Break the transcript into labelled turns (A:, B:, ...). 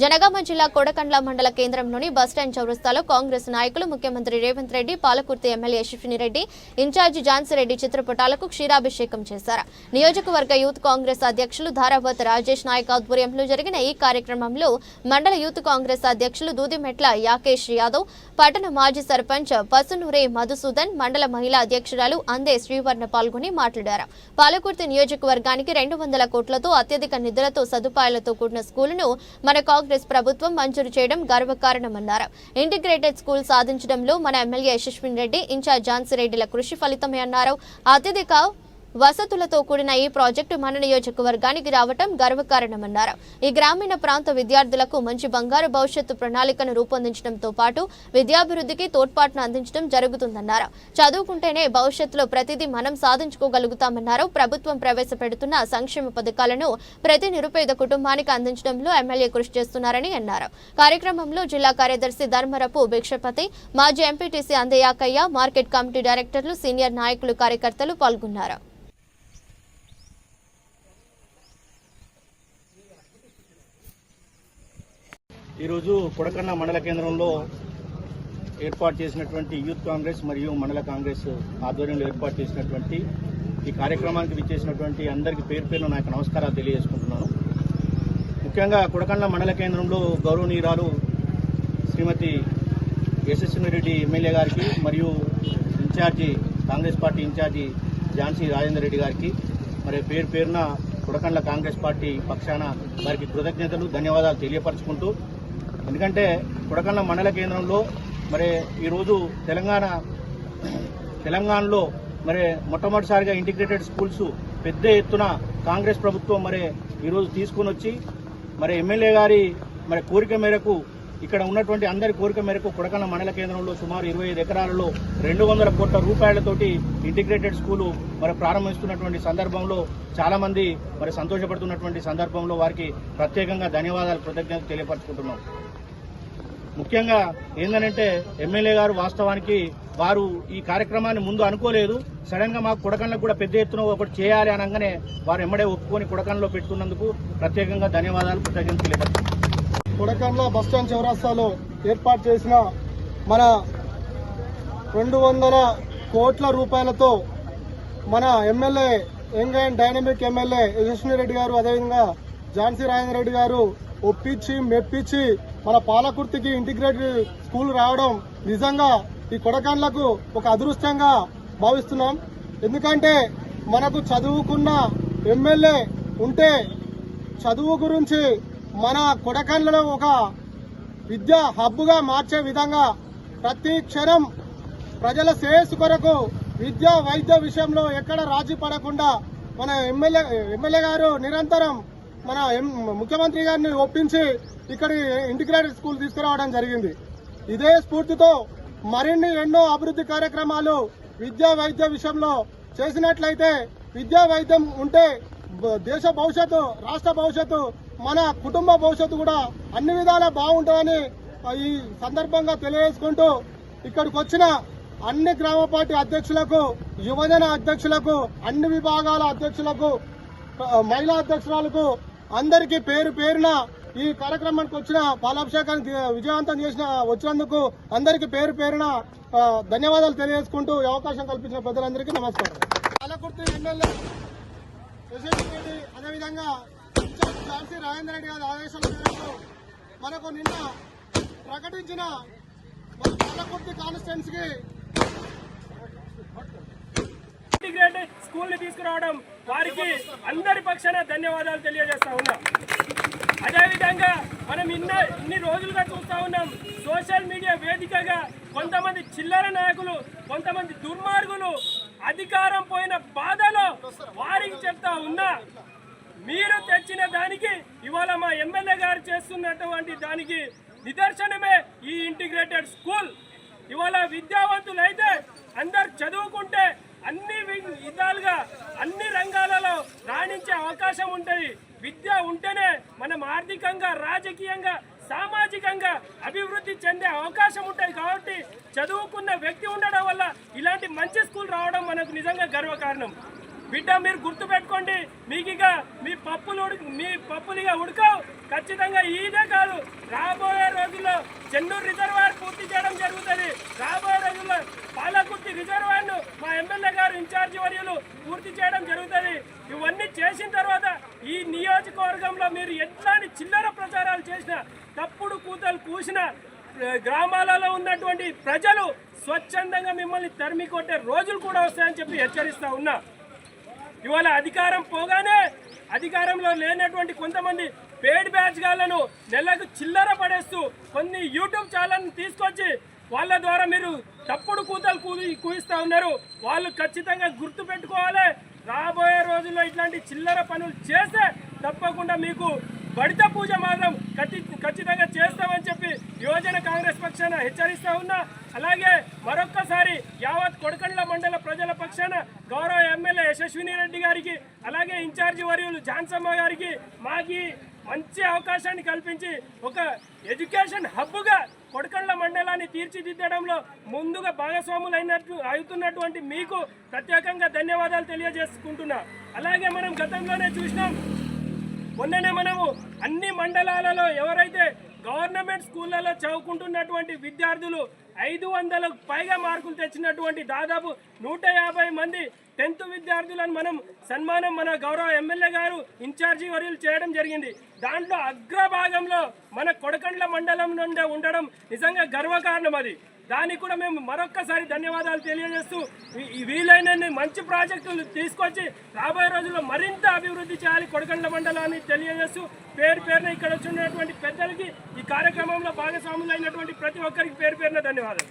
A: జనగామ జిల్లా కోడకండ్ల మండల కేంద్రంలోని బస్టాండ్ చౌరస్తాలో కాంగ్రెస్ నాయకులు ముఖ్యమంత్రి Revanth Reddy Palakurthi MLA Yashaswini Reddy in charge Jhansi Reddy చిత్రపటాలకు క్షీరాభిషేకం చేశారు. నియోజకవర్గ యూత్ కాంగ్రెస్ అధ్యక్షులు ధారావత్ రాజేష్ నాయక్ ఆధ్వర్యంలో జరిగిన ఈ కార్యక్రమంలో మండల యూత్ కాంగ్రెస్ అధ్యక్షులు దూదిమెట్ల యాకేష్ యాదవ్ పట్టణ మాజీ సర్పంచ్ పసునూరే మధుసూదన్ మండల మహిళా అధ్యక్షురాలు అందే శ్రీవర్ణ పాల్గొని మాట్లాడారు. పాలకుర్తి నియోజకవర్గానికి రెండు వందల కోట్లతో అత్యధిక నిధులతో సదుపాయాలతో కూడిన స్కూలును మన కాంగ్రెస్ ప్రభుత్వం మంజూరు చేయడం గర్వకారణమన్నారు. ఇంటిగ్రేటెడ్ స్కూల్ సాధించడంలో మన MLA Yashaswini Reddy in charge Jhansi రెడ్డిల కృషి ఫలితమే అన్నారు. అత్యధిక వసతులతో కూడిన ఈ ప్రాజెక్టు మన నియోజకవర్గానికి రావటం గర్వకారణమన్నారు. ఈ గ్రామీణ ప్రాంత విద్యార్థులకు మంచి బంగారు భవిష్యత్తు ప్రణాళికను రూపొందించడంతో పాటు విద్యాభివృద్ధికి తోడ్పాటును అందించడం జరుగుతుందన్నారు. చదువుకుంటేనే భవిష్యత్తులో ప్రతిదీ మనం సాధించుకోగలుగుతామన్నారు. ప్రభుత్వం ప్రవేశపెడుతున్న సంక్షేమ పథకాలను ప్రతి నిరుపేద కుటుంబానికి అందించడంలో ఎమ్మెల్యే కృషి చేస్తున్నారని అన్నారు. కార్యక్రమంలో జిల్లా కార్యదర్శి ధర్మరపు భిక్షపతి మాజీ ఎంపీటీసీ అందయాకయ్య మార్కెట్ కమిటీ డైరెక్టర్లు సీనియర్ నాయకులు కార్యకర్తలు పాల్గొన్నారు.
B: ఈరోజు కొడకన్న మండల కేంద్రంలో ఏర్పాటు చేసినటువంటి యూత్ కాంగ్రెస్ మరియు మండల కాంగ్రెస్ ఆధ్వర్యంలో ఏర్పాటు చేసినటువంటి ఈ కార్యక్రమానికి విచ్చేసినటువంటి అందరికీ పేరు పేరున నాకు నమస్కారాలు తెలియజేసుకుంటున్నాను. ముఖ్యంగా కొడకండ్ల మండల కేంద్రంలో గౌరవనీయురాలు శ్రీమతి యశస్విని రెడ్డి ఎమ్మెల్యే గారికి మరియు in charge Congress party in charge Jhansi Rajender Reddy గారికి మరి పేరు పేరున కొడకండ్ల కాంగ్రెస్ పార్టీ పక్షాన వారికి కృతజ్ఞతలు ధన్యవాదాలు తెలియపరచుకుంటూ ఎందుకంటే కొడకన్న మండల కేంద్రంలో మరి ఈరోజు తెలంగాణ తెలంగాణలో మరి మొట్టమొదటిసారిగా ఇంటిగ్రేటెడ్ స్కూల్స్ పెద్ద ఎత్తున కాంగ్రెస్ ప్రభుత్వం మరి ఈరోజు తీసుకుని వచ్చి మరి ఎమ్మెల్యే గారి మరి కోరిక మేరకు ఇక్కడ ఉన్నటువంటి అందరి కోరిక మేరకు కొడకన్న మండల కేంద్రంలో సుమారు ఇరవై ఐదు ఎకరాలలో రెండు వందల కోట్ల రూపాయలతోటి ఇంటిగ్రేటెడ్ స్కూలు మరి ప్రారంభిస్తున్నటువంటి సందర్భంలో చాలామంది మరి సంతోషపడుతున్నటువంటి సందర్భంలో వారికి ప్రత్యేకంగా ధన్యవాదాలు కృతజ్ఞతలు తెలియపరచుకుంటున్నాం. ముఖ్యంగా ఏందనంటే ఎమ్మెల్యే గారు వాస్తవానికి వారు ఈ కార్యక్రమాన్ని ముందు అనుకోలేదు. సడన్గా మాకు కొడకండ్లకు కూడా పెద్ద ఎత్తున ఒకటి చేయాలి అనగానే వారు ఎమ్మడే ఒప్పుకొని కొడకండ్లో పెట్టుకున్నందుకు ప్రత్యేకంగా ధన్యవాదాలు కృతజ్ఞతలు తెలియపరుచుకుంటున్నాం
C: కొడకండ్ల బస్టాండ్ చౌరాస్తాలో ఏర్పాటు చేసిన మన రెండు వందల కోట్ల రూపాయలతో మన MLA young and dynamic MLA Yashaswini Reddy గారు అదేవిధంగా ఝాన్సీ రాజేంద్ర రెడ్డి గారు ఒప్పించి మెప్పించి మన పాలకుర్తికి ఇంటిగ్రేటెడ్ స్కూల్ రావడం నిజంగా ఈ కొడకండ్లకు ఒక అదృష్టంగా భావిస్తున్నాం. ఎందుకంటే మనకు చదువుకున్న ఎమ్మెల్యే ఉంటే చదువు గురించి మన కొడకండ్లలో ఒక విద్యా హబ్గా మార్చే విధంగా ప్రతి క్షణం ప్రజల శ్రేయస్సు కొరకు విద్యా వైద్య విషయంలో ఎక్కడ రాజీ పడకుండా మన ఎమ్మెల్యే ఎమ్మెల్యే గారు నిరంతరం మన ఎం- ముఖ్యమంత్రి గారిని ఒప్పించి ఇక్కడి ఇంటిగ్రేటెడ్ స్కూల్ తీసుకురావడం జరిగింది. ఇదే స్ఫూర్తితో మరిన్ని ఎన్నో అభివృద్ధి కార్యక్రమాలు విద్యా వైద్య విషయంలో చేసినట్లయితే విద్యా వైద్యం ఉంటే దేశ భవిష్యత్తు రాష్ట్ర భవిష్యత్తు మన కుటుంబ భవిష్యత్తు కూడా అన్ని విధాలా బాగుంటుందని ఈ సందర్భంగా తెలియజేసుకుంటూ ఇక్కడికి వచ్చిన అన్ని గ్రామ పార్టీ అధ్యక్షులకు యువజన అధ్యక్షులకు అన్ని విభాగాల అధ్యక్షులకు మహిళా అధ్యక్షురాలకు అందరికీ పేరు పేరున ఈ కార్యక్రమానికి వచ్చిన పాలాభిషేకాన్ని విజయవంతం చేసిన వచ్చినందుకు అందరికీ పేరు పేరున ధన్యవాదాలు తెలియజేసుకుంటూ అవకాశం కల్పించిన ప్రజలందరికీ నమస్కారం. పాలకుర్తి ఎమ్మెల్యే యశస్వి రెడ్డి అదేవిధంగా ఝాన్సీ రాజేంద్ర రెడ్డి గారి ఆదేశాల మేరకు మనకు నిన్న ప్రకటించిన మన పాలకుర్తి కాన్స్టిట్యున్సీకి
D: ఇంటిగ్రేటెడ్ స్కూల్ని తీసుకురావడం వారికి అందరి పక్షాన ధన్యవాదాలు తెలియజేస్తా ఉన్నాం. అదేవిధంగా మనం ఇన్న ఇన్ని రోజులుగా చూస్తా ఉన్నాం సోషల్ మీడియా వేదికగా కొంతమంది చిల్లర నాయకులు కొంతమంది దుర్మార్గులు అధికారం పోయిన బాధలో వారికి చెప్తా ఉన్నా మీరు తెచ్చిన దానికి ఇవాళ మా ఎమ్మెల్యే గారు చేస్తున్నటువంటి దానికి నిదర్శనమే ఈ ఇంటిగ్రేటెడ్ స్కూల్. ఇవాళ విద్యావంతులైతే అందరు చదువుకుంటే అన్ని వి- విధాలుగా అన్ని రంగాలలో రాణించే అవకాశం ఉంటుంది. విద్య ఉంటేనే మనం ఆర్థికంగా రాజకీయంగా సామాజికంగా అభివృద్ధి చెందే అవకాశం ఉంటుంది కాబట్టి చదువుకున్న వ్యక్తి ఉండడం వల్ల ఇలాంటి మంచి స్కూల్ రావడం మనకు నిజంగా గర్వకారణం. బిడ్డ మీరు గుర్తు పెట్టుకోండి మీ పప్పులుగా ఉడకవు. ఖచ్చితంగా ఇదే కాదు. రాబోయే రోజుల్లో చెన్నూరు రిజర్వాయర్ పూర్తి చేయడం జరుగుతుంది. రాబోయే రోజుల్లో పాలకుర్తి రిజర్వాయర్ను మా ఎమ్మెల్యే గారు ఇన్ఛార్జి వర్యులు పూర్తి చేయడం జరుగుతుంది. ఇవన్నీ చేసిన తర్వాత ఈ నియోజకవర్గంలో మీరు ఎట్లాంటి చిల్లర ప్రచారాలు చేసినా తప్పుడు కూతలు కూసినా గ్రామాలలో ఉన్నటువంటి ప్రజలు స్వచ్ఛందంగా మిమ్మల్ని తరిమి కొట్టే రోజులు కూడా వస్తాయని చెప్పి హెచ్చరిస్తా ఉన్నా. ఇవాళ అధికారం పోగానే అధికారంలో లేనటువంటి కొంతమంది పేడ్ బ్యాచ్గాళ్ళను నెలకు చిల్లర పడేస్తూ కొన్ని యూట్యూబ్ ఛానల్ని తీసుకొచ్చి వాళ్ళ ద్వారా మీరు తప్పుడు కూతలు కూది కూయిస్తూ ఉన్నారు. వాళ్ళు ఖచ్చితంగా గుర్తు పెట్టుకోవాలి. రాబోయే రోజుల్లో ఇట్లాంటి చిల్లర పనులు చేస్తే తప్పకుండా మీకు బడిత పూజ మాత్రం ఖచ్చితంగా చేస్తామని చెప్పి యువజన పక్షాన హెచ్చరిస్తా ఉన్నా అలాగే మరొక్కసారి యావత్ కొడకండ్ల మండల ప్రజల పక్షాన గౌరవ ఎమ్మెల్యే యశస్విని రెడ్డి గారికి అలాగే ఇన్ఛార్జి వర్యులు జాన్సమ్మ గారికి మాకి మంచి అవకాశాన్ని కల్పించి ఒక ఎడ్యుకేషన్ హబ్గా కొడకండ్ల మండలాన్ని తీర్చిదిద్దడంలో ముందుగా భాగస్వాములు అయినట్టు అవుతున్నటువంటి మీకు ప్రత్యేకంగా ధన్యవాదాలు తెలియజేసుకుంటున్నా. అలాగే మనం గతంలోనే చూసినాం మొన్ననే మనము అన్ని మండలాలలో ఎవరైతే గవర్నమెంట్ స్కూళ్ళలో చదువుకుంటున్నటువంటి విద్యార్థులు ఐదు వందలకు పైగా మార్కులు తెచ్చినటువంటి దాదాపు నూట యాభై మంది టెన్త్ విద్యార్థులను మనం సన్మానం మన గౌరవ ఎమ్మెల్యే గారు ఇన్ఛార్జి వర్యులు చేయడం జరిగింది. దాంట్లో అగ్రభాగంలో మన కొడకండ్ల మండలం నుండి ఉండడం నిజంగా గర్వకారణం అది. దానికి కూడా మేము మరొక్కసారి ధన్యవాదాలు తెలియజేస్తూ ఈ- వీలైనన్ని మంచి ప్రాజెక్టులు తీసుకొచ్చి రాబోయే రోజుల్లో మరింత అభివృద్ధి చేయాలి కొడకండ్ల మండలాన్ని తెలియజేస్తూ పేరు పేరున ఇక్కడ వచ్చినటువంటి పెద్దలకి ఈ కార్యక్రమంలో భాగస్వాములు అయినటువంటి ప్రతి ఒక్కరికి పేరు పేరున ధన్యవాదాలు.